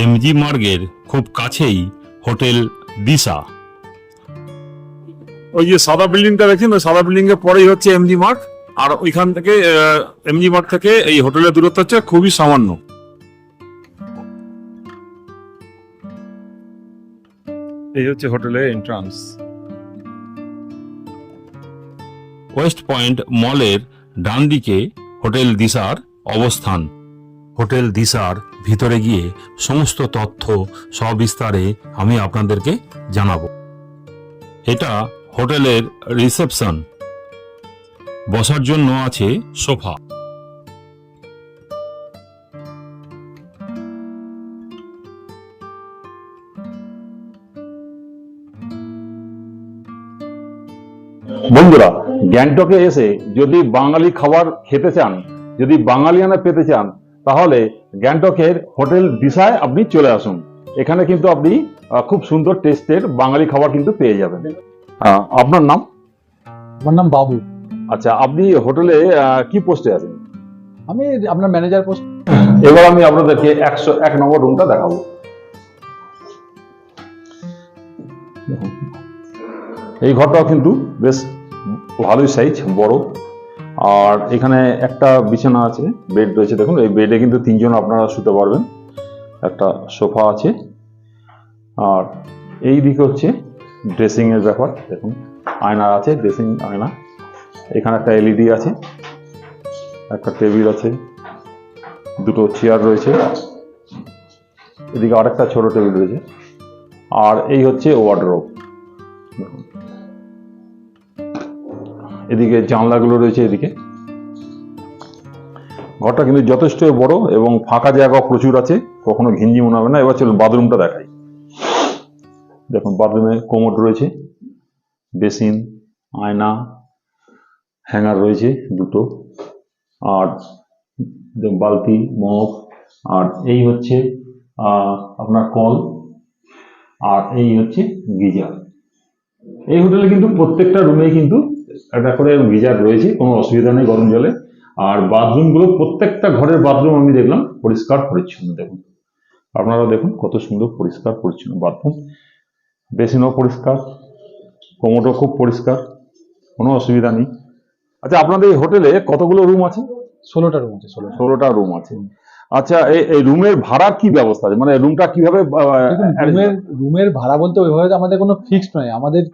MG মার্গের খুব কাছেই hotel দিশা। ওই যে সাদা বিল্ডিংটা দেখছেন ওই সাদা বিল্ডিং এর পরেই হচ্ছে এমজি মার্ট আর ওইখান থেকে এমজি মার্ট থেকে এই হোটেলের দূরত্ব হচ্ছে খুবই সামান্য। এই হচ্ছে হোটেলের এন্ট্রান্স ওয়েস্ট পয়েন্ট মলের ডান দিকে হোটেল দিশার অবস্থান। হোটেল দিশার ভিতরে গিয়ে সমস্ত তথ্য সবিস্তারে আমি আপনাদেরকে জানাব। এটা হোটেলের রিসেপশন। বসার জন্য আছে সোফা। বন্ধুরা, গ্যাংটকে এসে যদি বাঙালি খাবার খেতে চান, যদি বাঙালিয়ানা পেতে চান তাহলে গ্যাংটকের হোটেল দিশায় আপনি চলে আসুন। এখানে কিন্তু আপনি খুব সুন্দর টেস্টের বাঙালি খাবার কিন্তু পেয়ে যাবেন। আপনার নাম? আমার নাম বাবু। আচ্ছা আপনি হোটেলে কি পোস্টে আছেন? আমি আপনার ম্যানেজার পোস্ট। এবার আমি আপনাদেরকে একশো এক নম্বর রুমটা দেখাবো। এই ঘরটাও কিন্তু বেশ ভালোই সাইজ বড়। আর এখানে একটা বিছানা আছে বেড রয়েছে দেখুন, এই বেডে কিন্তু তিনজন আপনারা শুতে পারবেন। একটা সোফা আছে, আর এই দিকে হচ্ছে ড্রেসিং এর ব্যাপার, দেখুন, আয়না আছে ড্রেসিং আয়না। এখানে একটা এলইডি আছে, একটা টেবিল আছে, দুটো চেয়ার রয়েছে। এদিকে আরেকটা ছোট টেবিল রয়েছে, আর এই হচ্ছে ওয়ার্ডরোব এদিকে জানলাগুলো রয়েছে এদিকে। ঘরটা কিন্তু যথেষ্ট বড় এবং ফাঁকা জায়গা প্রচুর আছে, কখনো ঘিঞ্জি মনে হবে না। এবার চলুন বাথরুমটা দেখাই। দেখুন, বাথরুমে কোমোড রয়েছে, বেসিন, আয়না, হ্যাঙ্গার রয়েছে দুটো, আর বালতি, মগ, আর এই হচ্ছে আপনার কল, আর এই হচ্ছে গিজার। এই হোটেলে কিন্তু প্রত্যেকটা রুমেই কিন্তু একটা করে গিজার রয়েছে কোনো অসুবিধা নেই গরম জলে। আর বাথরুমগুলো প্রত্যেকটা ঘরের বাথরুম আমি দেখলাম পরিষ্কার পরিচ্ছন্ন দেখুন। আপনারা দেখুন কত সুন্দর পরিষ্কার পরিচ্ছন্ন বাথরুম বেসিনও পরিষ্কার কোমোটও খুব পরিষ্কার কোনো অসুবিধা নেই। আচ্ছা আপনাদের এই হোটেলে কতগুলো রুম আছে? ষোলোটা রুম আছে ষোলোটা। ষোলোটা রুম আছে। আচ্ছা এই- এই রুমের ভাড়া কি ব্যবস্থা আছে? মানে রুমটা কীভাবে রুমের রুমের ভাড়া বলতে ওইভাবে আমাদের কোনো ফিক্সড নয়। আমাদের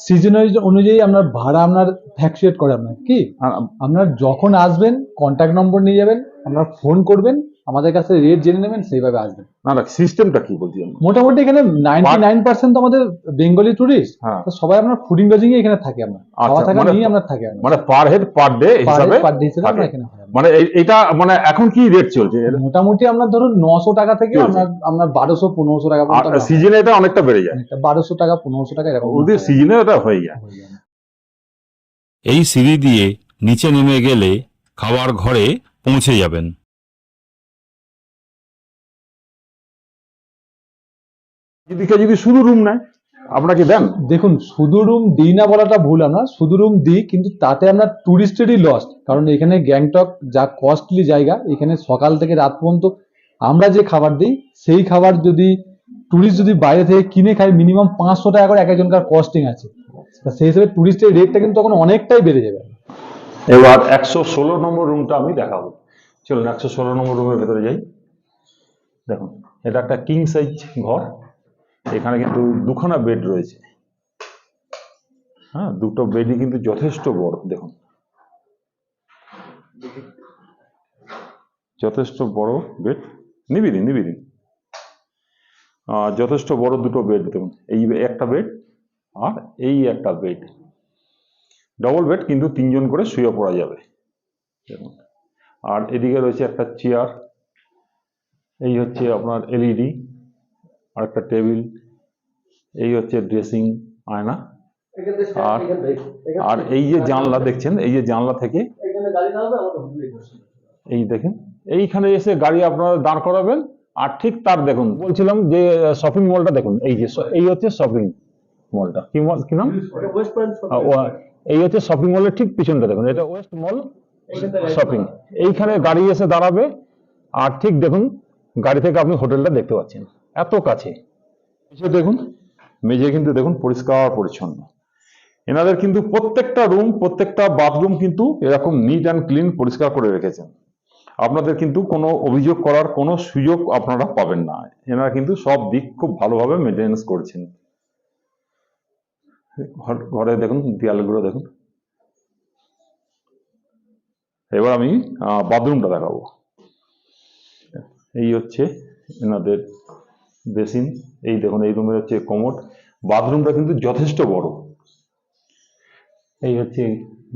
সিজনাল অনুযায়ী আপনার ভাড়া আপনার ফ্যাকচুয়েট করে আপনার কি? আপনার যখন আসবেন কন্ট্যাক্ট নম্বর নিয়ে যাবেন আপনার ফোন করবেন আমাদের কাছে রেট জেনে নেবেন সেইভাবে আসবেন। না না সিস্টেমটা কি বলছি মোটামুটি এখানে নাইনটি নাইন পার্সেন্ট আমাদের বেঙ্গলি টুরিস্ট হ্যাঁ। তো সবাই আপনার ফুডিং লজিং এখানে থাকে আমরা। খাওয়া আচ্ছা, থাকা মানে- নিয়ে আমরা থাকি মানে পার হেড পার ডে হিসাবে পার ডে হিসেবে আমরা এখানে মানে এটা মানে এখন কি রেট চলছে? মোটামুটি আপনার ধরুন নশো টাকা থেকে। আপনার বারোশো পনেরোশো টাকা সিজনে এটা অনেকটা বেড়ে যায়। বারোশো টাকা পনেরোশো টাকা এরকম। ওদের সিজনে এটা হয়ে যায়। হয়ে যায়। এই সিঁড়ি দিয়ে নিচে নেমে গেলে খাবার ঘরে পৌঁছে যাবেন। এদিকে যদি শুধু রুম নেয়। আপনাকে দেন? দেখুন শুধু রুম দিই না বলাটা ভুল আমরা শুধু রুম দিই কিন্তু তাতে আমরা টুরিস্টেরই লস কারণ এখানে গ্যাংটক যা কস্টলি জায়গা এখানে সকাল থেকে রাত পর্যন্ত আমরা যে খাবার দিই সেই খাবার যদি টুরিস্ট যদি বাইরে থেকে কিনে খায় মিনিমাম পাঁচশো টাকা করে এক একজনকার কস্টিং আছে। সেই হিসেবে টুরিস্টের রেটটা কিন্তু তখন অনেকটাই বেড়ে যাবে। এবার একশো ষোলো নম্বর রুমটা আমি দেখাবো। চলুন একশো ষোলো নম্বর রুমের ভেতরে যাই। দেখুন এটা একটা কিং সাইজ ঘর। এখানে কিন্তু দুখানা বেড রয়েছে। হ্যাঁ দুটো বেডই কিন্তু যথেষ্ট বড়, দেখুন। যথেষ্ট বড় বেড নিবি দিন দিন যথেষ্ট বড় দুটো বেড দেখুন। এই একটা বেড আর এই একটা বেড ডবল বেড কিন্তু তিনজন করে শুয়ে পড়া যাবে। দেখুন। আর এদিকে রয়েছে একটা চেয়ার এই হচ্ছে আপনার এলইডি আর একটা টেবিল এই হচ্ছে ড্রেসিং আয়না। আর আর এই যে জানলা দেখছেন এই যে জানলা থেকে এই দেখেন এইখানে এসে গাড়ি আপনারা দাঁড় করাবেন আর ঠিক তার দেখুন বলছিলাম যে শপিং মলটা দেখুন এই যে এই হচ্ছে শপিং মলটা কি মল কি নাম? এই হচ্ছে শপিং মলের ঠিক পিছনটা দেখুন এটা ওয়েস্ট মল শপিং এইখানে গাড়ি এসে দাঁড়াবে আর ঠিক দেখুন গাড়ি থেকে আপনি হোটেলটা দেখতে পাচ্ছেন। এত কাছে। দেখুন, মেঝে কিন্তু দেখুন পরিষ্কার, পরিচ্ছন্ন। এনাদের কিন্তু প্রত্যেকটা রুম প্রত্যেকটা বাথরুম কিন্তু এরকম নিট অ্যান্ড ক্লিন পরিষ্কার করে রেখেছেন। আপনাদের কিন্তু কোনো অভিযোগ করার কোনো সুযোগ আপনারা পাবেন না। এনারা কিন্তু সব দিক খুব ভালোভাবে মেনটেন্স করছেন। ঘরে দেখুন, দেয়ালগুলো দেখুন। এবার আমি বাথরুমটা দেখাবো। এই হচ্ছে এনাদের বেসিন, এই দেখুন, এই রুমের হচ্ছে কমোড। বাথরুমটা কিন্তু যথেষ্ট বড়। এই হচ্ছে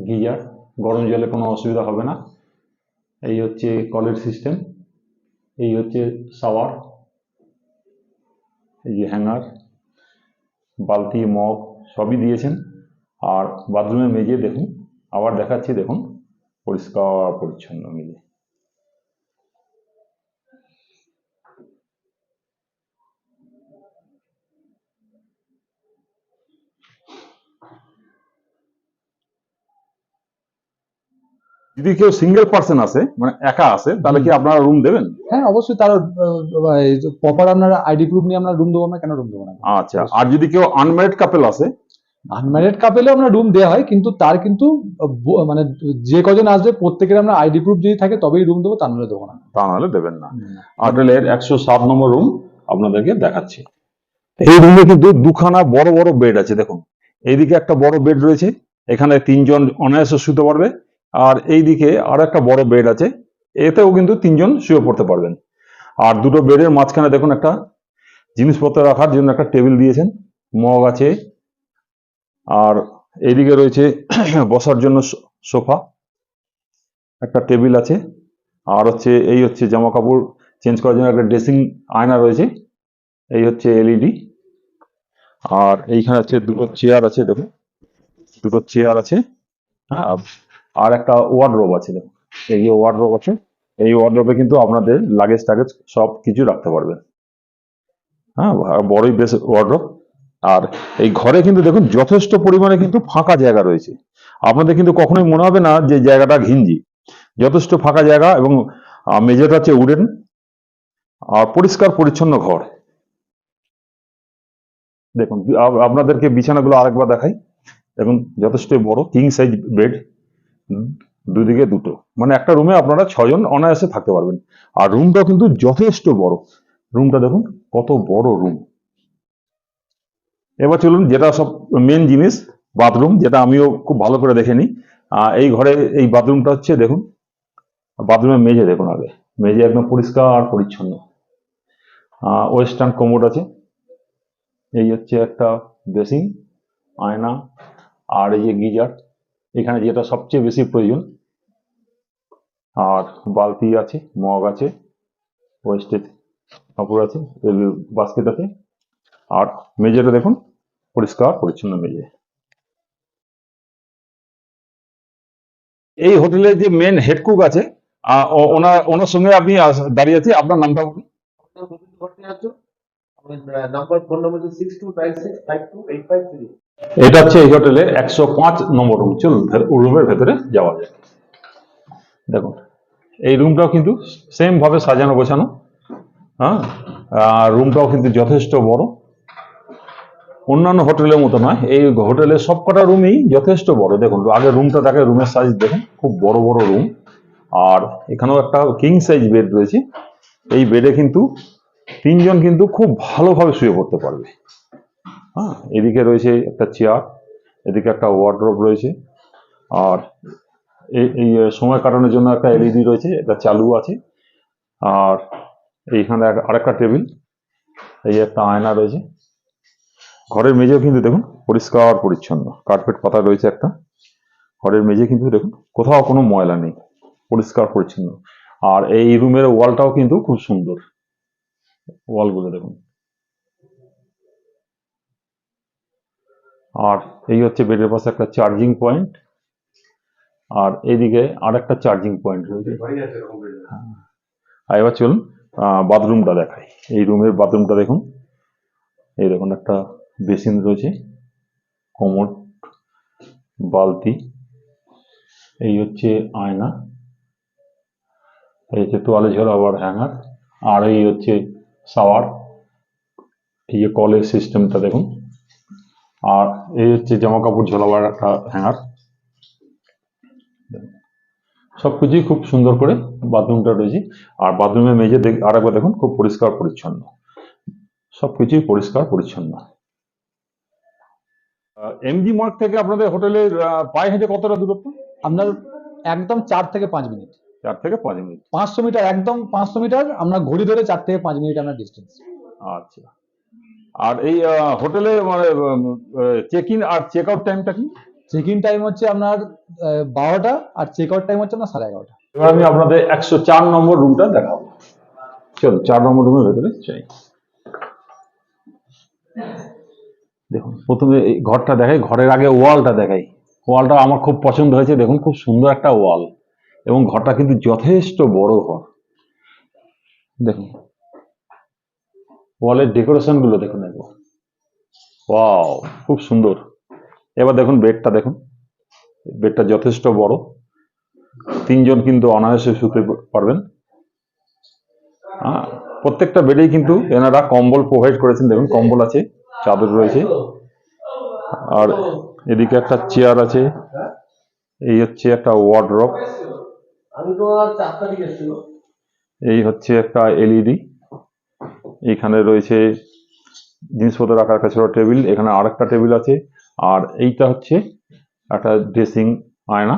গিজার, গরম জলে কোনো অসুবিধা হবে না। এই হচ্ছে কলের সিস্টেম, এই হচ্ছে শাওয়ার, এই যে হ্যাঙ্গার, বালতি, মগ, সবই দিয়েছেন। আর বাথরুমে মেজে দেখুন, আবার দেখাচ্ছি, দেখুন, পরিষ্কার, পরিচ্ছন্ন মিলে যদি কেউ সিঙ্গেল পার্সন আসে মানে একা আসে তাহলে কি আপনারা রুম দেবেন? হ্যাঁ অবশ্যই তার প্রপার আপনার আইডি প্রুফ নিয়ে আমরা রুম দেবো না কেন রুম দেবো না? আচ্ছা আর যদি কেউ আনম্যারিড কাপেল আসে আনম্যারিড কাপেলে আমরা রুম দেওয়া হয় কিন্তু তার কিন্তু মানে যে কজন আসবে প্রত্যেকের আমরা আইডি প্রুফ যদি থাকে তবেই রুম দেবো তা নাহলে দেবো না। তা নাহলে দেবেন না। হোটেলের একশো সাত নম্বর রুম আপনাদেরকে দেখাচ্ছি। এই রুমে কিন্তু দুখানা বড় বড় বেড আছে দেখুন। এইদিকে একটা বড় বেড রয়েছে এখানে তিনজন অনায়াসে শুতে পারবে। আর এইদিকে আর একটা বড় বেড আছে। এতেও কিন্তু তিনজন শুয়ে পড়তে পারবেন। আর দুটো বেডের মাঝখানে দেখুন একটা জিনিসপত্র রাখার জন্য একটা টেবিল দিয়েছেন, মগ আছে। আর এইদিকে রয়েছে বসার জন্য সোফা, একটা টেবিল আছে। আর হচ্ছে, এই হচ্ছে জামা কাপড় চেঞ্জ করার জন্য একটা ড্রেসিং আয়না রয়েছে। এই হচ্ছে এলইডি আর এইখানে আছে দুটো চেয়ার আছে, দেখুন। দুটো চেয়ার আছে। হ্যাঁ আর একটা ওয়ার্ডরোব আছে, দেখুন। এই যে ওয়ার্ডরোব আছে, এই ওয়ার্ডরোবে কিন্তু আপনাদের লাগেজ টাগেজ সব কিছু রাখতে পারবেন হ্যাঁ বড়ই বেশ ওয়ার্ডরোব আর এই ঘরে কিন্তু দেখুন, যথেষ্ট পরিমাণে কিন্তু ফাঁকা জায়গা রয়েছে। আপনাদের কিন্তু কখনোই মনে হবে না যে জায়গাটা ঘিঞ্জি। যথেষ্ট ফাঁকা জায়গা এবং মেঝেটা হচ্ছে উডেন। আর পরিষ্কার পরিচ্ছন্ন ঘর। দেখুন আপনাদেরকে বিছানাগুলো আরেকবার দেখাই। দেখুন, যথেষ্ট বড় কিং সাইজ বেড দুদিকে দুটো। মানে একটা রুমে আপনারা ছজন অনায়াসে থাকতে পারবেন। আর রুমটাও কিন্তু যথেষ্ট বড়। রুমটা দেখুন, কত বড় রুম এবার চলুন, যেটা সব মেন জিনিস বাথরুম যেটা আমিও খুব ভালো করে দেখে নিই। এই ঘরে, এই বাথরুমটা হচ্ছে, দেখুন বাথরুমের মেঝে, দেখুন আগে। মেঝে একদম পরিষ্কার, পরিচ্ছন্ন। ওয়েস্টার্ন কোমোড আছে। এই হচ্ছে একটা বেসিন আয়না, আর এই যে গিজার। এখানে যেটা সবচেয়ে বেশি প্রয়োজন, আর বালতি আছে, মগ আছে ওয়েস্টেজ কাপড় আছে বাস্কেট আছে আর মেঝেটা দেখুন, পরিষ্কার, পরিচ্ছন্ন মেঝে এই হোটেলের যে মেন হেড কুক আছে ওনার ওনার সঙ্গে আপনি দাঁড়িয়ে আছি, আপনার নামটা বলুন। Number phone number six two nine six five two eight five three এটা হচ্ছে এই হোটেলে একশো পাঁচ নম্বর রুম চলুন রুমের ভেতরে যাওয়া যায় দেখুন, এই রুমটাও কিন্তু সেম ভাবে সাজানো, গোছানো হ্যাঁ? আর রুমটাও কিন্তু যথেষ্ট বড়। অন্যান্য হোটেলের মতো নয়, এই হোটেলের সবকটা রুমই যথেষ্ট বড়। দেখুন, আগে রুমটা দেখে রুমের সাইজ দেখুন, খুব বড় বড় রুম আর এখানেও একটা কিং সাইজ বেড রয়েছে। এই বেডে কিন্তু তিনজন কিন্তু খুব ভালোভাবে শুয়ে পড়তে পারবে। হ্যাঁ এদিকে রয়েছে একটা চেয়ার এদিকে একটা ওয়ার্ড্রোব রয়েছে। আর এই সময় কাটানোর জন্য একটা এলইডি রয়েছে, এটা চালু আছে। আর এইখানে আরেকটা টেবিল এই একটা আয়না রয়েছে। ঘরের মেঝেও কিন্তু দেখুন পরিষ্কার, পরিচ্ছন্ন। কার্পেট পাতা রয়েছে একটা। ঘরের মেঝে কিন্তু দেখুন কোথাও কোনো ময়লা নেই, পরিষ্কার, পরিচ্ছন্ন। আর এই রুমের ওয়ালটাও কিন্তু খুব সুন্দর। ওয়ালগুলো দেখুন। আর এই হচ্ছে বেডের পাশে একটা চার্জিং পয়েন্ট আর এইদিকে আর একটা চার্জিং পয়েন্ট রয়েছে। হ্যাঁ। আর এবার চলুন বাথরুমটা দেখাই। এই রুমের বাথরুমটা দেখুন। এই দেখুন একটা বেসিন রয়েছে কমোড বালতি। এই হচ্ছে আয়না। এই হচ্ছে তোয়ালে ঝোল আবার হ্যাঙ্গার আর এই হচ্ছে শাওয়ার এই যে কলের সিস্টেমটা দেখুন। আর এই হচ্ছে জামা কাপড় ঝোলাবার একটা হ্যাঙ্গার সবকিছুই খুব সুন্দর করে বাথরুমটা রয়েছে। আর বাথরুমের মেঝে দেখ আর একবার দেখুন খুব পরিষ্কার পরিচ্ছন্ন। সবকিছুই পরিষ্কার পরিচ্ছন্ন। এমজি মার্ক থেকে আপনাদের হোটেলের পায়ে হেঁটে কতটা দূরত্ব? আপনার একদম চার থেকে পাঁচ মিনিট। চার থেকে পাঁচ মিনিট। পাঁচশো মিটার একদম পাঁচশো মিটার আমরা ঘড়ি ধরে চার থেকে পাঁচ মিনিট আমরা ডিস্টেন্স আচ্ছা। আর এই হোটেলে মানে চেক ইন আর চেক আউট টাইমটা কি? চেক ইন টাইম হচ্ছে আপনার বারোটা আর চেক আউট টাইম হচ্ছে আপনার সাড়ে এগারোটা। এবার আমি আপনাদের একশো চার নম্বর রুমটা দেখাবো। চলো চার নম্বর রুমের ভেতরে চাই দেখুন প্রথমে এই ঘরটা দেখাই ঘরের আগে ওয়ালটা দেখাই। ওয়ালটা আমার খুব পছন্দ হয়েছে দেখুন খুব সুন্দর একটা ওয়াল। এবং ঘরটা কিন্তু যথেষ্ট বড় ঘর। দেখুন ওয়ালের ডেকোরেশনগুলো দেখুন একবার। ওয়াও খুব সুন্দর। এবার দেখুন বেডটা দেখুন। বেডটা যথেষ্ট বড়। তিনজন কিন্তু অনায়াসে শুতে পারবেন। হ্যাঁ প্রত্যেকটা বেডেই কিন্তু এনারা কম্বল প্রোভাইড করেছেন। দেখুন কম্বল আছে চাদর রয়েছে। আর এদিকে একটা চেয়ার আছে। এই হচ্ছে একটা ওয়ার্ড্রপ এই হচ্ছে একটা এলইডি এখানে রয়েছে জিনিসপত্র রাখার কাছে টেবিল এখানে আরেকটা টেবিল আছে। আর এইটা হচ্ছে একটা ড্রেসিং আয়না।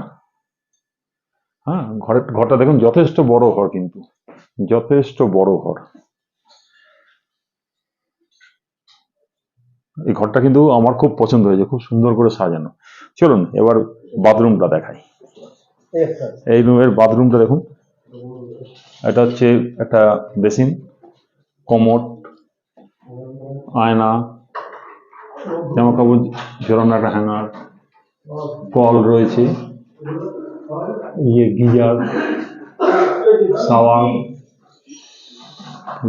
হ্যাঁ ঘরের ঘরটা দেখুন যথেষ্ট বড় ঘর কিন্তু। যথেষ্ট বড় ঘর। এই ঘরটা কিন্তু আমার খুব পছন্দ হয়েছে খুব সুন্দর করে সাজানো। চলুন এবার বাথরুমটা দেখাই। এই রুমের বাথরুমটা দেখুন। এটা হচ্ছে একটা বেসিন। কমোড আয়না জামা কাপড় ঝোলানো একটা হ্যাঙ্গার কল রয়েছে ইয়ে গিজার সাওয়ার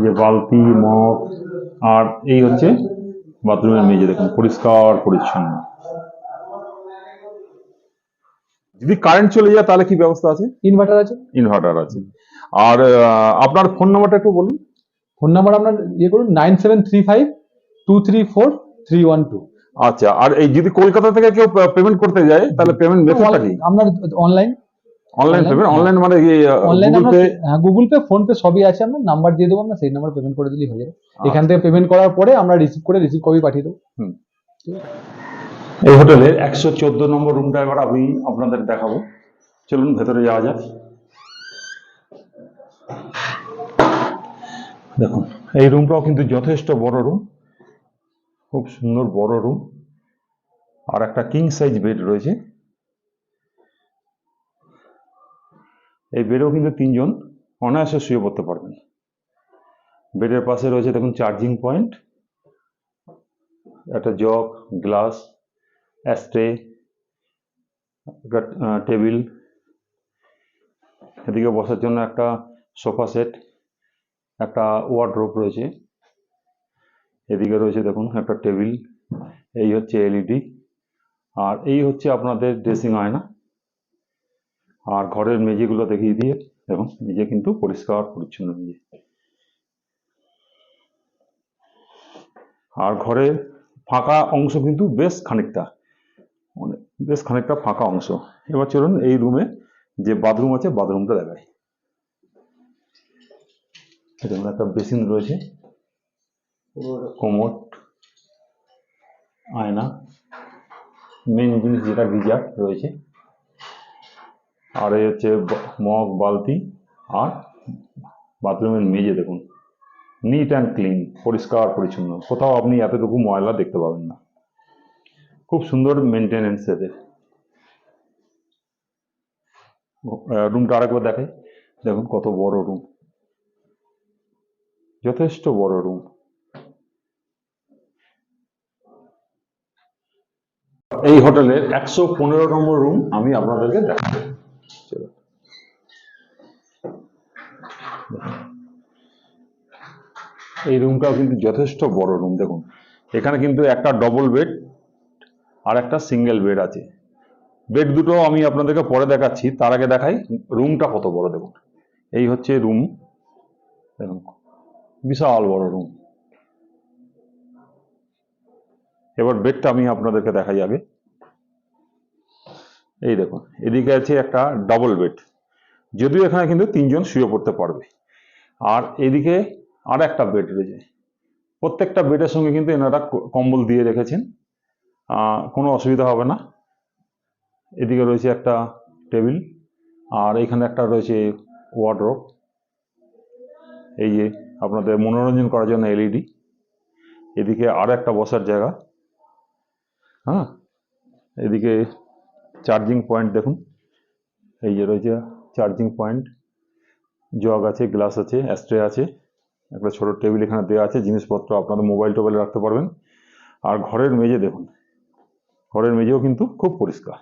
যে বালতি মগ আর এই হচ্ছে বাথরুমের মেঝে দেখুন পরিষ্কার পরিচ্ছন্ন। যদি কারেন্ট চলে যায় তাহলে কি ব্যবস্থা আছে? ইনভার্টার আছে। ইনভার্টার আছে। আর আপনার ফোন নাম্বারটা একটু বলুন। ফোন নাম্বার আপনার ইয়ে করুন nine seven three five two three four three one two. আচ্ছা আর এই যদি কলকাতা থেকে কেউ পেমেন্ট করতে যায় তাহলে পেমেন্ট মেথডটা কি? আপনার অনলাইন অনলাইন পেমেন্ট অনলাইন মানে অনলাইন গুগল পে হ্যাঁ গুগল পে ফোন পে সবই আছে আপনার নাম্বার দিয়ে দেবো আমরা সেই নাম্বার পেমেন্ট করে দিলেই হয়ে যাবে। এখান থেকে পেমেন্ট করার পরে আমরা রিসিভ করে রিসিভ কপি পাঠিয়ে দেবো। এই হোটেলের একশো চোদ্দ নম্বর রুমটা এবার আমি আপনাদের দেখাবো। চলুন ভেতরে যাওয়া যাক। দেখুন, এই রুমটাও কিন্তু যথেষ্ট বড় রুম খুব সুন্দর বড় রুম আর একটা কিং সাইজ বেড রয়েছে। এই বেডেও কিন্তু তিনজন অনায়াসে শুয়ে পড়তে পারবেন। বেডের পাশে রয়েছে দেখুন চার্জিং পয়েন্ট একটা জগ গ্লাস অ্যাস্ট্রে একটা টেবিল এদিকে বসার জন্য একটা সোফা সেট একটা ওয়ার্ড্রোপ রয়েছে। এদিকে রয়েছে দেখুন একটা টেবিল এই হচ্ছে এলইডি আর এই হচ্ছে আপনাদের ড্রেসিং আয়না। আর ঘরের মেঝেগুলো দেখিয়ে দিয়ে দেখুন মেঝে কিন্তু পরিষ্কার, পরিচ্ছন্ন মেঝে। আর ঘরে ফাঁকা অংশ কিন্তু বেশ খানিকটা মানে বেশ খানিকটা ফাঁকা অংশ। এবার চলুন এই রুমে যে বাথরুম আছে বাথরুমটা দেখাই। দেখুন একটা বেসিন রয়েছে। কোমোট আয়না মেন জিনিস যেটা গিজার রয়েছে। আর এই হচ্ছে মগ, বালতি আর বাথরুমের মেঝে দেখুন। নিট অ্যান্ড ক্লিন পরিষ্কার, পরিচ্ছন্ন। কোথাও আপনি এতটুকু ময়লা দেখতে পাবেন না। খুব সুন্দর মেনটেনেন্স এদের। রুমটা আরেকবার দেখে দেখুন কত বড় রুম যথেষ্ট বড় রুম। এই হোটেলের একশো পনেরো নম্বর রুম আমি আপনাদেরকে দেখাবো। এই রুমটাও কিন্তু যথেষ্ট বড় রুম, দেখুন। এখানে কিন্তু একটা ডবল বেড আর একটা সিঙ্গেল বেড আছে। বেড দুটো আমি আপনাদেরকে পরে দেখাচ্ছি, তার আগে দেখাই রুমটা কত বড়, দেখুন। এই হচ্ছে রুম, দেখুন। বিশাল বড় রুম এবার বেডটা আমি আপনাদেরকে দেখাই আগে। এই দেখুন, এদিকে আছে একটা ডাবল বেড যদিও এখানে কিন্তু তিনজন শুয়ে পড়তে পারবে। আর এদিকে আর একটা বেড রয়েছে। প্রত্যেকটা বেডের সঙ্গে কিন্তু এনারা কম্বল দিয়ে রেখেছেন। কোনো অসুবিধা হবে না। এদিকে রয়েছে একটা টেবিল আর এখানে একটা রয়েছে ওয়ার্ড্রপ এই যে আপনাদের মনোরঞ্জন করার জন্য এলইডি এদিকে আর একটা বসার জায়গা। হ্যাঁ? এদিকে চার্জিং পয়েন্ট দেখুন। এই যে রয়েছে চার্জিং পয়েন্ট জগ আছে গ্লাস আছে অ্যাস্ট্রে আছে। একটা ছোট টেবিল এখানে দেওয়া আছে, জিনিসপত্র আপনাদের মোবাইল টোবাইলে রাখতে পারবেন। আর ঘরের মেঝে দেখুন। ঘরের মেঝেও কিন্তু খুব পরিষ্কার।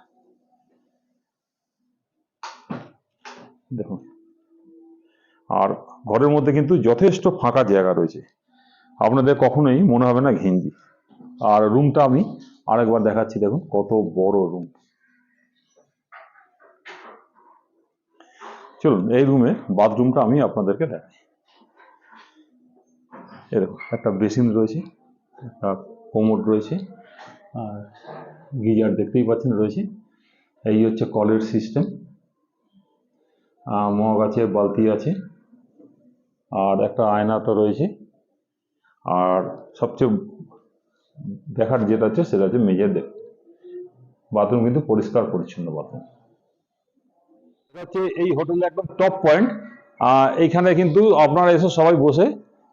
দেখুন। আর ঘরের মধ্যে কিন্তু যথেষ্ট ফাঁকা জায়গা রয়েছে। আপনাদের কখনোই মনে হবে না ঘিঞ্জি। আর রুমটা আমি আরেকবার দেখাচ্ছি, দেখুন কত বড় রুম। চলুন, এই রুমে বাথরুমটা আমি আপনাদেরকে দেখাই। এরকম একটা বেসিন রয়েছে, একটা কোমোড রয়েছে, আর গিজার দেখতেই পাচ্ছেন রয়েছে। এই হচ্ছে কলের সিস্টেম। মগ আছে, বালতি আছে। আর একটা আয়না তো রয়েছে। আর সবচেয়ে দেখার যেটা হচ্ছে সেটা হচ্ছে মেজের দেখ বাথরুম কিন্তু পরিষ্কার, পরিচ্ছন্ন বাথরুম। হচ্ছে এই হোটেলের একদম টপ পয়েন্ট এইখানে কিন্তু আপনারা এসে সবাই বসে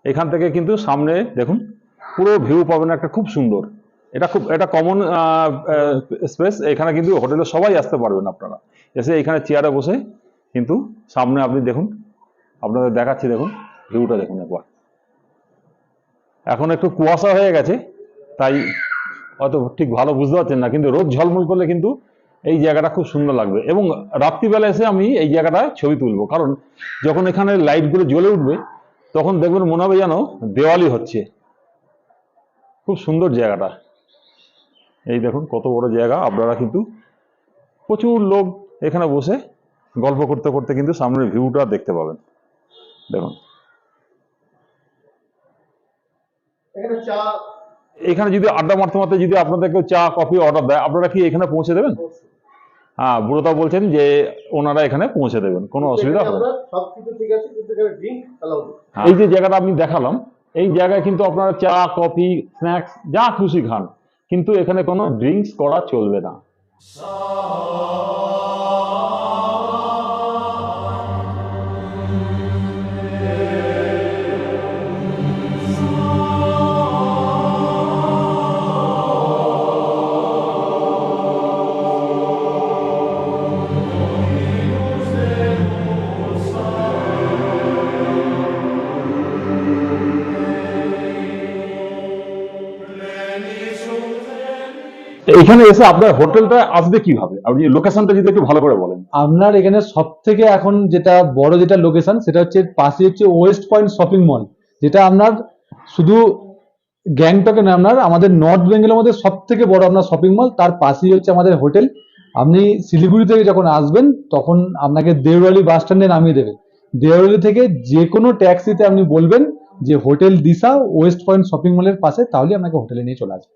এখান থেকে কিন্তু সামনে দেখুন, পুরো ভিউ পাবেন একটা খুব সুন্দর। এটা খুব, এটা কমন স্পেস এখানে কিন্তু হোটেলে সবাই আসতে পারবেন আপনারা। এসে এখানে চেয়ারে বসে কিন্তু সামনে আপনি দেখুন, আপনাদের দেখাচ্ছি দেখুন। ভিউটা দেখুন একবার। এখন একটু কুয়াশা হয়ে গেছে, তাই হয়তো ঠিক ভালো বুঝতে পারছেন না, কিন্তু রোদ ঝলমল করলে কিন্তু এই জায়গাটা খুব সুন্দর লাগবে। এবং রাত্রিবেলা এসে আমি এই জায়গাটায় ছবি তুলবো, কারণ যখন এখানে লাইটগুলো জ্বলে উঠবে, তখন দেখবেন মনে হবে যেন দেওয়ালি হচ্ছে। খুব সুন্দর জায়গাটা। এই দেখুন কত বড় জায়গা, আপনারা কিন্তু প্রচুর লোক এখানে বসে গল্প করতে করতে কিন্তু সামনের ভিউটা দেখতে পাবেন। দেখুন। এখানে চা এখানে যদি আড্ডা মারতে মারতে যদি আপনাদেরকে চা কফি অর্ডার দেয় আপনারা কি এখানে পৌঁছে দেবেন? হ্যাঁ বুড়োদা বলছেন যে ওনারা এখানে পৌঁছে দেবেন কোনো অসুবিধা হবে না। সব কিছু ঠিক আছে কিন্তু এখানে ড্রিঙ্ক অ্যালাউড এই যে জায়গাটা আমি দেখালাম এই জায়গায় কিন্তু আপনারা চা কফি স্ন্যাক্স যা খুশি খান কিন্তু এখানে কোনো ড্রিঙ্কস করা চলবে না। এখানে এসে আপনার হোটেলটা আসবে কীভাবে? আপনি লোকেশনটা যদি একটু ভালো করে বলেন। আপনার এখানে সব থেকে এখন যেটা বড় যেটা লোকেশন সেটা হচ্ছে পাশে হচ্ছে ওয়েস্ট পয়েন্ট শপিং মল যেটা আপনার শুধু গ্যাংটকে না আপনার আমাদের নর্থ বেঙ্গলের মধ্যে সব থেকে বড় আপনার শপিং মল তার পাশেই হচ্ছে আমাদের হোটেল। আপনি শিলিগুড়ি থেকে যখন আসবেন, তখন আপনাকে দেওয়ালি বাস স্ট্যান্ডে নামিয়ে দেবে। দেওয়ালি থেকে যে কোনো ট্যাক্সিতে আপনি বলবেন যে hotel Disha West Point shopping মলের পাশে তাহলে আপনাকে হোটেলে নিয়ে চলে আসবে।